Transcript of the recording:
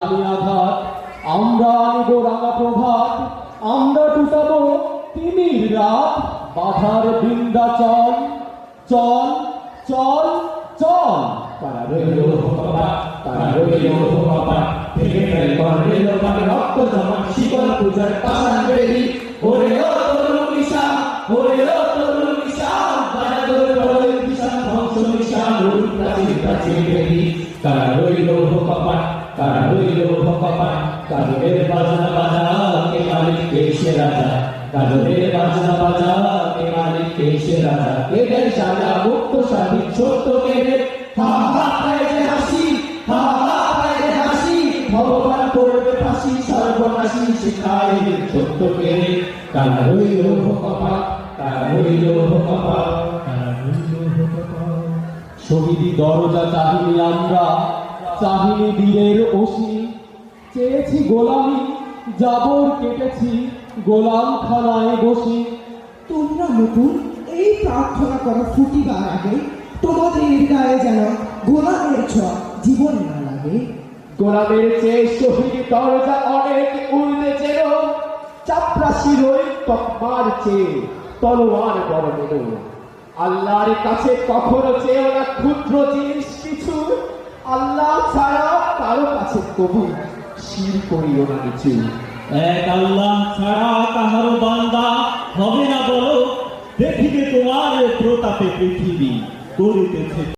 আঘাত, আমরা আনিব রাঙা প্রভাত, আমরা টুটাব তিমির রাত। বাধার বৃন্দা চল চল চল চল। তারা রইল বাবা তারা রইল বাবা রক্ত জমা, শিকল পূজার প্রাচীর বেরি তারা রইল কপাট তারা রইল কপাট কাজের বাজনা বাজা কে মালিক কে সে রাজা কাজের বাজনা বাজা কে মালিক কে সে রাজা। এদের সাজা মুক্ত স্বাধীন সত্য কেড়ে হা হা হাসি হা হাসি, ভগবান করবে ফাঁসি, সর্বনাশী শিখায় রইল কপাট তারা রইল কপাট তারা রইল কপাট শহীদি দরজা চাহিনি আমরা চাহিনি বীরের ওসি। চেয়েছি গোলামি জাবর কেটেছি গোলাম খানায় বসি। তোমরা নতুন এই প্রার্থনা করো ফুটিবার আগে তোমাদের গায়ে যেন গোলামের ছোঁয়া জীবন না লাগে। গোলামের চেয়ে শহীদ দরজা অনেক উড়তে চেন চাপরাশি রই তকমার চেয়ে তলোয়ার বড় মেলো। আল্লাহর কাছে কখনো চেয়েও না ক্ষুদ্র জিনিস কিছু। আল্লাহ ছাড়া কারও কাছে কবু শির করিও না কিছু। এক আল্লাহ ছাড়া কাহারো বান্দা হবে না বলো, দেখিবে তোমার প্রতাপে পৃথিবী করিতেছে